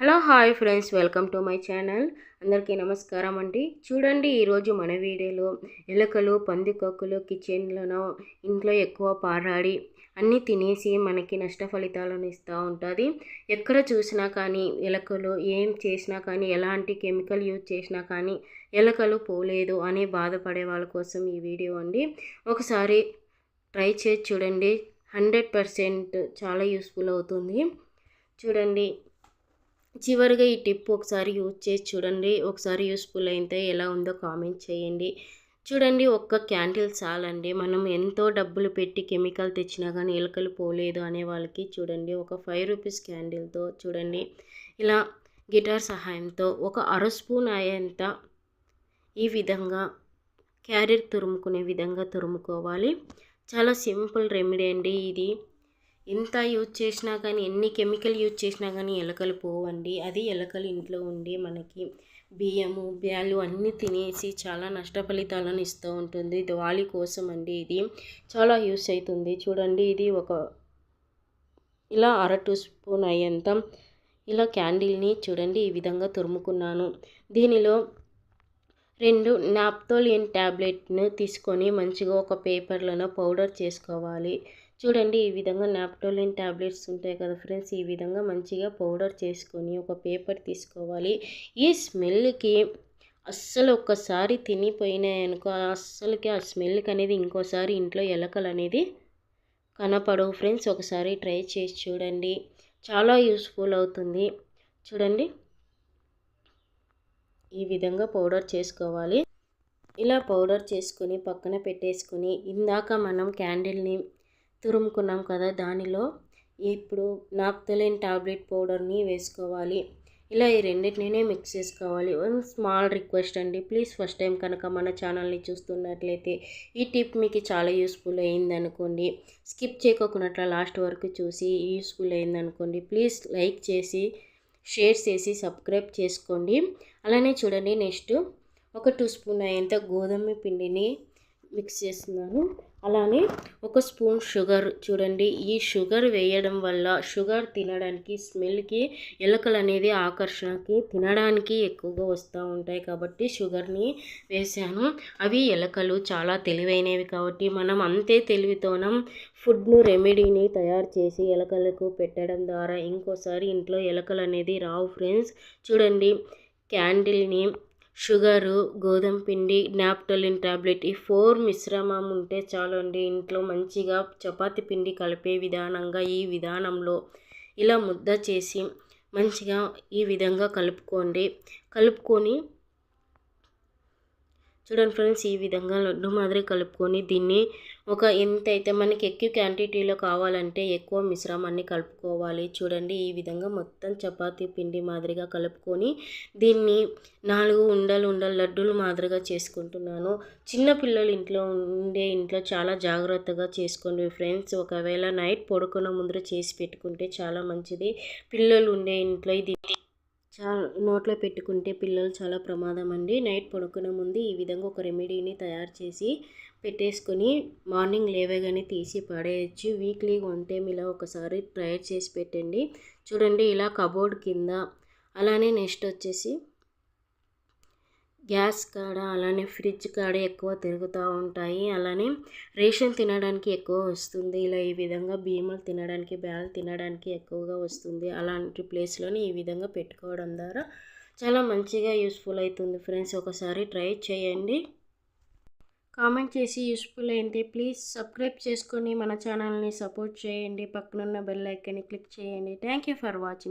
Hello hi friends welcome to my channel. అందరికీ నమస్కారం అండి. చూడండి ఈరోజు మన వీడియోలో ఎలుకలు పందికొక్కులు కిచెన్లను ఇంట్లో ఎక్కువ పారాడి అన్నీ తినేసి మనకి నష్ట ఫలితాలను ఇస్తూ ఉంటుంది. ఎక్కడ చూసినా కానీ ఎలుకలు ఏం చేసినా కానీ ఎలాంటి కెమికల్ యూజ్ చేసినా కానీ ఎలకలు పోలేదు అని బాధపడే వాళ్ళ కోసం ఈ వీడియో అండి. ఒకసారి ట్రై చేసి చూడండి. హండ్రెడ్ పర్సెంట్ చాలా యూస్ఫుల్ అవుతుంది. చూడండి చివరిగా ఈ టిప్ ఒకసారి యూజ్ చేసి చూడండి. ఒకసారి యూస్ఫుల్ అయితే ఎలా ఉందో కామెంట్ చేయండి. చూడండి ఒక్క క్యాండిల్ చాలండి. మనం ఎంతో డబ్బులు పెట్టి కెమికల్ తెచ్చినా కానీ ఎలుకలు పోలేదు అనే వాళ్ళకి చూడండి. ఒక ఫైవ్ రూపీస్ క్యాండిల్తో చూడండి. ఇలా గిటార్ సహాయంతో ఒక అర స్పూన్ అయ్యేంత ఈ విధంగా క్యారెట్ తురుముకునే విధంగా తురుముకోవాలి. చాలా సింపుల్ రెమెడీ అండి ఇది. ఎంత యూజ్ చేసినా కానీ ఎన్ని కెమికల్ యూజ్ చేసినా కానీ ఎలకలు పోవండి. అది ఎలకలు ఇంట్లో ఉండి మనకి బియ్యము బ్యాలు అన్నీ తినేసి చాలా నష్ట ఫలితాలను ఇస్తూ ఉంటుంది. దివాళీ కోసం అండి ఇది. చాలా యూస్ అవుతుంది. చూడండి ఇది ఒక ఇలా అర టూ స్పూన్ అయ్యేంత ఇలా క్యాండిల్ని చూడండి ఈ విధంగా తురుముకున్నాను. దీనిలో రెండు నాప్తోలియన్ ట్యాబ్లెట్ను తీసుకొని మంచిగా ఒక పేపర్లను పౌడర్ చేసుకోవాలి. చూడండి ఈ విధంగా నాప్టోలిన్ ట్యాబ్లెట్స్ ఉంటాయి కదా ఫ్రెండ్స్ ఈ విధంగా మంచిగా పౌడర్ చేసుకొని ఒక పేపర్ తీసుకోవాలి. ఈ స్మెల్కి అస్సలు ఒక్కసారి తినిపోయినాయనుకో అస్సలకి ఆ స్మెల్కి అనేది ఇంకోసారి ఇంట్లో ఎలకలు అనేది కనపడవు ఫ్రెండ్స్. ఒకసారి ట్రై చేసి చూడండి చాలా యూస్ఫుల్ అవుతుంది. చూడండి ఈ విధంగా పౌడర్ చేసుకోవాలి. ఇలా పౌడర్ చేసుకొని పక్కన పెట్టేసుకొని ఇందాక మనం క్యాండిల్ని తురుముకున్నాం కదా దానిలో. ఇప్పుడు నాప్తలిన్ టాబ్లెట్ పౌడర్ని వేసుకోవాలి. ఇలా ఈ రెండింటినే మిక్స్ చేసుకోవాలి. వన్ స్మాల్ రిక్వెస్ట్ అండి. ప్లీజ్ ఫస్ట్ టైం కనుక మన ఛానల్ని చూస్తున్నట్లయితే ఈ టిప్ మీకు చాలా యూస్ఫుల్ అయింది అనుకోండి స్కిప్ చేయకోకున్నట్ల లాస్ట్ వరకు చూసి యూస్ఫుల్ అయింది అనుకోండి ప్లీజ్ లైక్ చేసి షేర్ చేసి సబ్స్క్రైబ్ చేసుకోండి. అలానే చూడండి నెక్స్ట్ ఒక టూ స్పూన్ అయ్యేంత గోధుమ పిండిని మిక్స్ చేస్తున్నాను. అలానే ఒక స్పూన్ షుగర్ చూడండి. ఈ షుగర్ వేయడం వల్ల షుగర్ తినడానికి స్మెల్కి ఎలకలు అనేది ఆకర్షణకి తినడానికి ఎక్కువగా వస్తూ ఉంటాయి కాబట్టి షుగర్ని వేసాను. అవి ఎలకలు చాలా తెలివైనవి కాబట్టి మనం అంతే తెలివితోనం ఫుడ్ను రెమెడీని తయారు చేసి ఎలకలకు పెట్టడం ద్వారా ఇంకోసారి ఇంట్లో ఎలకలు అనేది రావు ఫ్రెండ్స్. చూడండి క్యాండిల్ని షుగరు గోధుమ పిండి నాప్టోలిన్ టాబ్లెట్ ఈ ఫోర్ మిశ్రమం ఉంటే చాలు అండి ఇంట్లో మంచిగా చపాతి పిండి కలిపే విధానంగా ఈ విధానంలో ఇలా ముద్ద చేసి మంచిగా ఈ విధంగా కలుపుకోండి. కలుపుకొని చూడండి ఫ్రెండ్స్ ఈ విధంగా లడ్డు మాదిరి కలుపుకొని దీన్ని ఒక ఎంత అయితే మనకి ఎక్కువ క్వాంటిటీలో కావాలంటే ఎక్కువ మిశ్రమాన్ని కలుపుకోవాలి. చూడండి ఈ విధంగా మొత్తం చపాతీ పిండి మాదిరిగా కలుపుకొని దీన్ని నాలుగు ఉండలు ఉండలు లడ్డూలు మాదిరిగా చేసుకుంటున్నాను. చిన్న పిల్లలు ఇంట్లో ఉండే ఇంట్లో చాలా జాగ్రత్తగా చేసుకోండి ఫ్రెండ్స్. ఒకవేళ నైట్ పడుకున్న ముందర చేసి పెట్టుకుంటే చాలా మంచిది. పిల్లలు ఉండే ఇంట్లో ఇది చాలా నోట్లో పెట్టుకుంటే పిల్లలు చాలా ప్రమాదం అండి నైట్ పడుకునే ముందు ఈ విధంగా ఒక రెమెడీని తయారు చేసి పెట్టేసుకొని మార్నింగ్ లేవగానే తీసి పడేయచ్చు. వీక్లీ వన్ టైం ఇలా ఒకసారి ట్రై చేసి పెట్టండి. చూడండి ఇలా కబోర్డ్ కింద అలానే నెక్స్ట్ వచ్చేసి గ్యాస్ కాడ అలానే ఫ్రిడ్జ్ కాడ ఎక్కువ తిరుగుతూ ఉంటాయి. అలానే రేషన్ తినడానికి ఎక్కువ వస్తుంది. ఇలా ఈ విధంగా బియ్యములు తినడానికి బ్యాల్ తినడానికి ఎక్కువగా వస్తుంది. అలాంటి ప్లేస్లోని ఈ విధంగా పెట్టుకోవడం ద్వారా చాలా మంచిగా యూస్ఫుల్ అవుతుంది ఫ్రెండ్స్. ఒకసారి ట్రై చేయండి. కామెంట్ చేసి యూస్ఫుల్ అయింది. ప్లీజ్ సబ్స్క్రైబ్ చేసుకొని మన ఛానల్ని సపోర్ట్ చేయండి. పక్కనున్న బెల్ ఐకన్ని క్లిక్ చేయండి. Thank you for watching.